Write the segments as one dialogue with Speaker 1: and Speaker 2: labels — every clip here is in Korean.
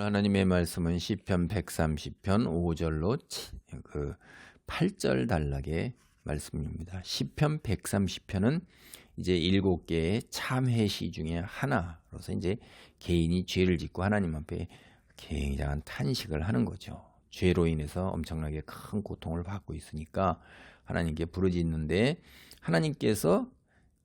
Speaker 1: 하나님의 말씀은 시편 130편 5절로 그 8절 단락의 말씀입니다. 시편 130편은 이제 일곱 개의 참회 시 중에 하나로서 이제 개인이 죄를 짓고 하나님 앞에 굉장한 탄식을 하는 거죠. 죄로 인해서 엄청나게 큰 고통을 받고 있으니까 하나님께 부르짖는데 하나님께서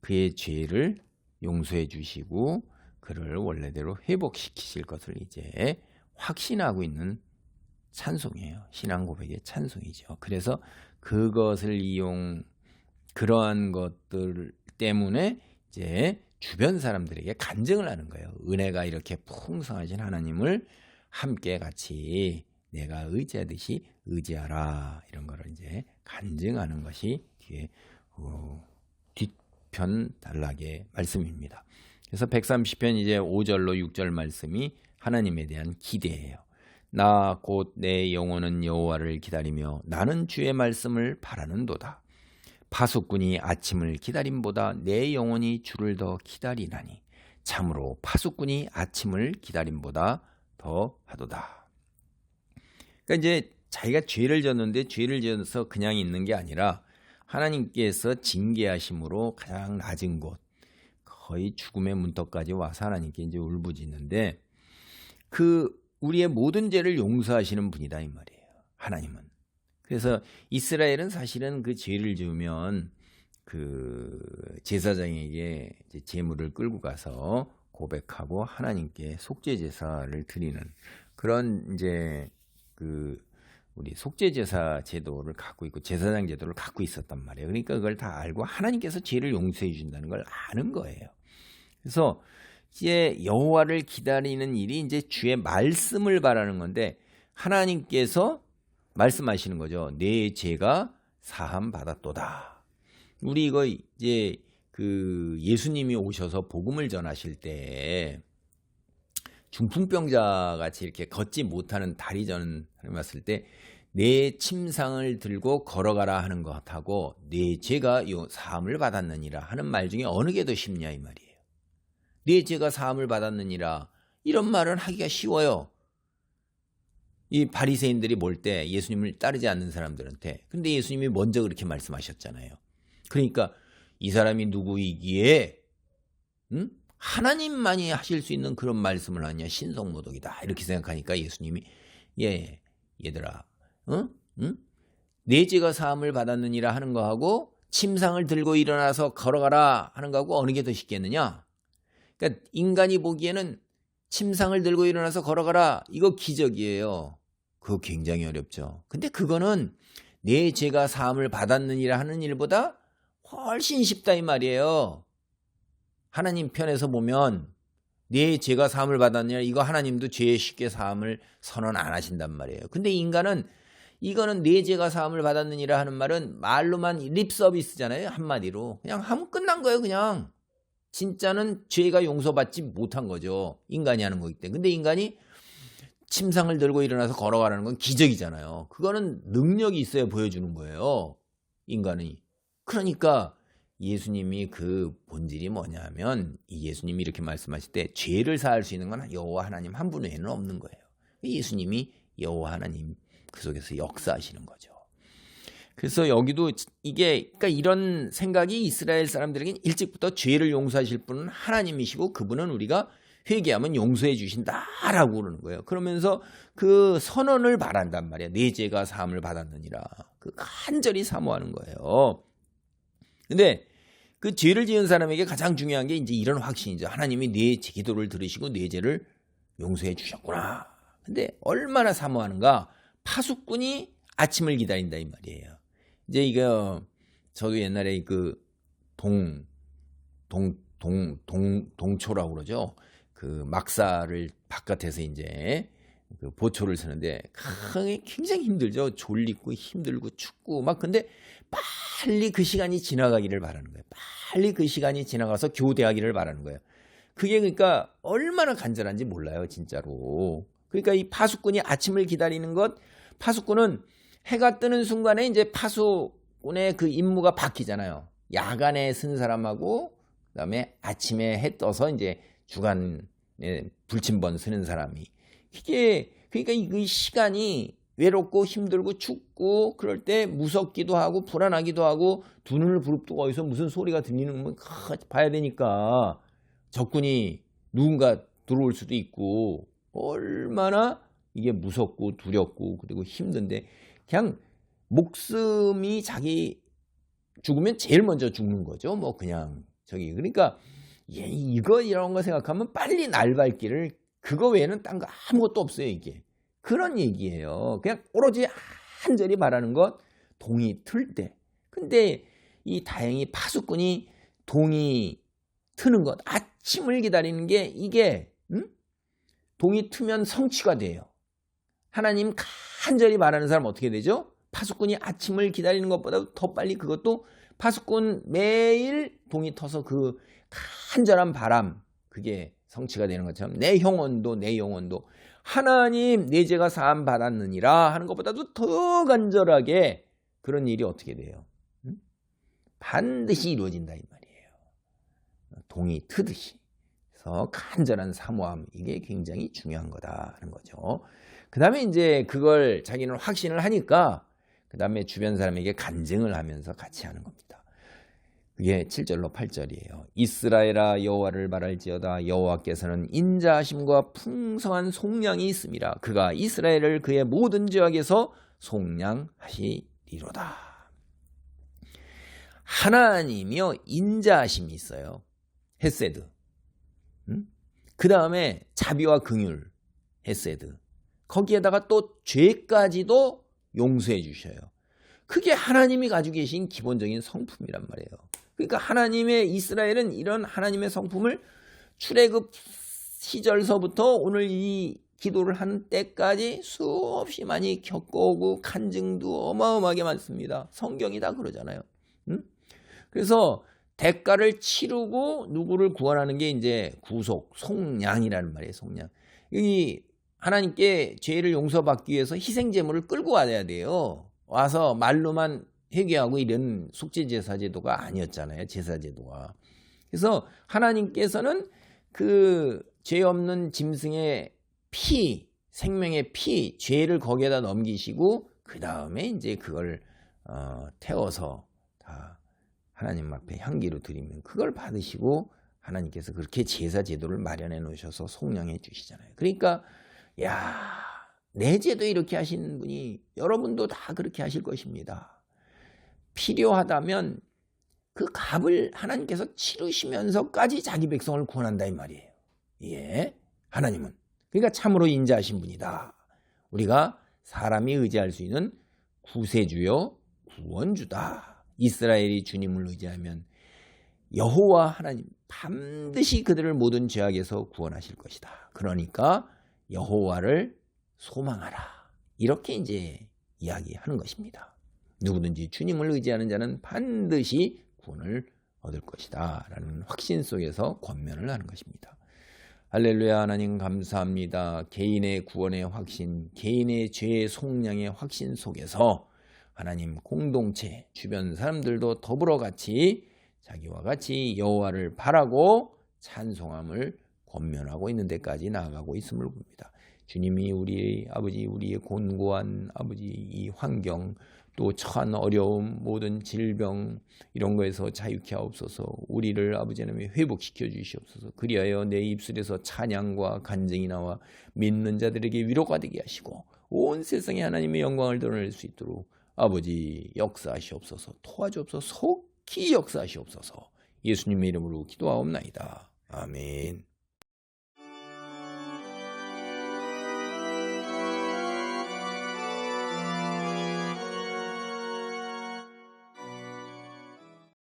Speaker 1: 그의 죄를 용서해 주시고 그를 원래대로 회복시키실 것을 이제 확신하고 있는 찬송이에요. 신앙 고백의 찬송이죠. 그래서 그것을 이용 그러한 것들 때문에 이제 주변 사람들에게 간증을 하는 거예요. 은혜가 이렇게 풍성하신 하나님을 함께 같이 내가 의지하듯이 의지하라 이런 거를 이제 간증하는 것이 뒤에 어, 뒷편 단락의 말씀입니다. 그래서 130편 이제 5절로 6절 말씀이 하나님에 대한 기대예요. 나 곧 내 영혼은 여호와를 기다리며 나는 주의 말씀을 바라는도다. 파수꾼이 아침을 기다림보다 내 영혼이 주를 더 기다리나니 참으로 파수꾼이 아침을 기다림보다 더 하도다. 그러니까 이제 자기가 죄를 졌는데 죄를 지어서 그냥 있는 게 아니라 하나님께서 징계하심으로 가장 낮은 곳 거의 죽음의 문턱까지 와서 하나님께 이제 울부짖는데 그 우리의 모든 죄를 용서하시는 분이다 이 말이에요. 하나님은. 그래서 이스라엘은 사실은 그 죄를 지으면 그 제사장에게 제물을 끌고 가서 고백하고 하나님께 속죄 제사를 드리는 그런 이제 그 우리 속죄 제사 제도를 갖고 있고 제사장 제도를 갖고 있었단 말이에요. 그러니까 그걸 다 알고 하나님께서 죄를 용서해 주신다는 걸 아는 거예요. 그래서 이제 여호와를 기다리는 일이 이제 주의 말씀을 바라는 건데 하나님께서 말씀하시는 거죠. 내 죄가 사함 받았도다. 우리 이거 이제 그 예수님이 오셔서 복음을 전하실 때 중풍병자 같이 이렇게 걷지 못하는 다리 전을 봤을 때 내 침상을 들고 걸어가라 하는 것하고 내 죄가 요 사함을 받았느니라 하는 말 중에 어느 게 더 쉽냐 이 말이에요. 내 죄가 사함을 받았느니라 이런 말은 하기가 쉬워요. 이 바리새인들이 볼 때 예수님을 따르지 않는 사람들한테 근데 예수님이 먼저 그렇게 말씀하셨잖아요. 그러니까 이 사람이 누구이기에 응? 하나님만이 하실 수 있는 그런 말씀을 하냐 신성모독이다 이렇게 생각하니까 예수님이 예 얘들아 응? 응? 내 죄가 사함을 받았느니라 하는 거하고 침상을 들고 일어나서 걸어가라 하는 거하고 어느 게 더 쉽겠느냐 그러니까 인간이 보기에는 침상을 들고 일어나서 걸어가라 이거 기적이에요 그거 굉장히 어렵죠 근데 그거는 내 죄가 사함을 받았느니라 하는 일보다 훨씬 쉽다 이 말이에요 하나님 편에서 보면 네 죄가 사함을 받았냐 이거 하나님도 죄 쉽게 사함을 선언 안 하신단 말이에요. 근데 인간은 이거는 네 죄가 사함을 받았느니라 하는 말은 말로만 립 서비스잖아요. 한마디로 그냥 하면 끝난 거예요. 그냥 진짜는 죄가 용서받지 못한 거죠. 인간이 하는 거기 때문에. 근데 인간이 침상을 들고 일어나서 걸어가라는 건 기적이잖아요. 그거는 능력이 있어야 보여주는 거예요. 인간이. 그러니까 예수님이 그 본질이 뭐냐면 이 예수님이 이렇게 말씀하실 때 죄를 사할 수 있는 건 여호와 하나님 한 분 외에는 없는 거예요. 예수님이 여호와 하나님 그 속에서 역사하시는 거죠. 그래서 여기도 이게 그러니까 이런 생각이 이스라엘 사람들에게 일찍부터 죄를 용서하실 분은 하나님이시고 그분은 우리가 회개하면 용서해 주신다라고 그러는 거예요. 그러면서 그 선언을 바란단 말이야. 내 죄가 사함을 받았느니라. 그 간절히 사모하는 거예요. 근데 그 죄를 지은 사람에게 가장 중요한 게 이제 이런 확신이죠. 하나님이 내 기도를 들으시고 내 죄를 용서해 주셨구나. 근데 얼마나 사모하는가? 파수꾼이 아침을 기다린다 이 말이에요. 이제 이거 저도 옛날에 그 동 동 동 동 동초라고 그러죠. 그 막사를 바깥에서 이제 그 보초를 서는데 굉장히 힘들죠. 졸리고 힘들고 춥고 막 근데 빨리 그 시간이 지나가기를 바라는 거예요. 빨리 그 시간이 지나가서 교대하기를 바라는 거예요. 그게 그러니까 얼마나 간절한지 몰라요, 진짜로. 그러니까 이 파수꾼이 아침을 기다리는 것, 파수꾼은 해가 뜨는 순간에 이제 파수꾼의 그 임무가 바뀌잖아요. 야간에 쓴 사람하고 그다음에 아침에 해 떠서 이제 주간에 불침번 쓰는 사람이 이게 그러니까 이 시간이 외롭고 힘들고 춥고 그럴 때 무섭기도 하고 불안하기도 하고 두 눈을 부릅뜨고 어디서 무슨 소리가 들리는 건 봐야 되니까 적군이 누군가 들어올 수도 있고 얼마나 이게 무섭고 두렵고 그리고 힘든데 그냥 목숨이 자기 죽으면 제일 먼저 죽는 거죠. 뭐 그냥 저기 그러니까 예, 이거 이런 거 생각하면 빨리 날 밟기를 그거 외에는 딴 거 아무것도 없어요 이게 그런 얘기예요. 그냥 오로지 한절이 말하는 것 동이 틀 때. 근데 이 다행히 파수꾼이 동이 트는 것 아침을 기다리는 게 이게 음? 동이 트면 성취가 돼요. 하나님 간절히 말하는 사람 어떻게 되죠? 파수꾼이 아침을 기다리는 것보다 더 빨리 그것도 파수꾼 매일 동이 터서 그 간절한 바람 그게 성취가 되는 것처럼 내 영혼도 내 영혼도 하나님 내 죄가 사함 받았느니라 하는 것보다도 더 간절하게 그런 일이 어떻게 돼요? 응? 반드시 이루어진다 이 말이에요. 동이 트듯이. 그래서 간절한 사모함 이게 굉장히 중요한 거다 하는 거죠. 그 다음에 이제 그걸 자기는 확신을 하니까 그 다음에 주변 사람에게 간증을 하면서 같이 하는 겁니다. 그게 7절로 8절이에요. 이스라엘아 여호와를 말할지어다 여호와께서는 인자하심과 풍성한 속량이 있음이라 그가 이스라엘을 그의 모든 죄악에서 속량하시리로다. 하나님이요 인자하심이 있어요. 헤세드. 음? 그 다음에 자비와 긍휼 헤세드. 거기에다가 또 죄까지도 용서해 주셔요. 그게 하나님이 가지고 계신 기본적인 성품이란 말이에요. 그러니까 하나님의 이스라엘은 이런 하나님의 성품을 출애굽 시절서부터 오늘 이 기도를 하는 때까지 수없이 많이 겪어오고 간증도 어마어마하게 많습니다. 성경이 다 그러잖아요. 응? 그래서 대가를 치르고 누구를 구원하는 게 이제 구속, 속량이라는 말이에요. 속량. 이 하나님께 죄를 용서받기 위해서 희생 제물을 끌고 와야 돼요. 와서 말로만 회개하고 이런 속죄 제사 제도가 아니었잖아요. 제사 제도가. 그래서 하나님께서는 그 죄 없는 짐승의 피, 생명의 피, 죄를 거기에다 넘기시고 그 다음에 이제 그걸 어, 태워서 다 하나님 앞에 향기로 드리면 그걸 받으시고 하나님께서 그렇게 제사 제도를 마련해 놓으셔서 속량해 주시잖아요. 그러니까 야, 내 죄도 이렇게 하시는 분이 여러분도 다 그렇게 하실 것입니다. 필요하다면 그 값을 하나님께서 치르시면서까지 자기 백성을 구원한다 이 말이에요. 예. 하나님은. 그러니까 참으로 인자하신 분이다. 우리가 사람이 의지할 수 있는 구세주요 구원주다. 이스라엘이 주님을 의지하면 여호와 하나님 반드시 그들을 모든 죄악에서 구원하실 것이다. 그러니까 여호와를 소망하라. 이렇게 이제 이야기하는 것입니다. 누구든지 주님을 의지하는 자는 반드시 구원을 얻을 것이다. 라는 확신 속에서 권면을 하는 것입니다. 할렐루야 하나님 감사합니다. 개인의 구원의 확신, 개인의 죄의 속량의 확신 속에서 하나님 공동체, 주변 사람들도 더불어 같이 자기와 같이 여호와를 바라고 찬송함을 권면하고 있는 데까지 나아가고 있음을 봅니다. 주님이 우리 아버지 우리의 곤고한 아버지 이 환경 또 처한 어려움, 모든 질병 이런 거에서 자유케 하옵소서. 우리를 아버지 하나님 회복시켜 주시옵소서. 그리하여 내 입술에서 찬양과 간증이 나와 믿는 자들에게 위로가 되게 하시고 온 세상에 하나님의 영광을 드러낼 수 있도록 아버지 역사하시옵소서. 도와주옵소서. 속히 역사하시옵소서. 예수님의 이름으로 기도하옵나이다. 아멘.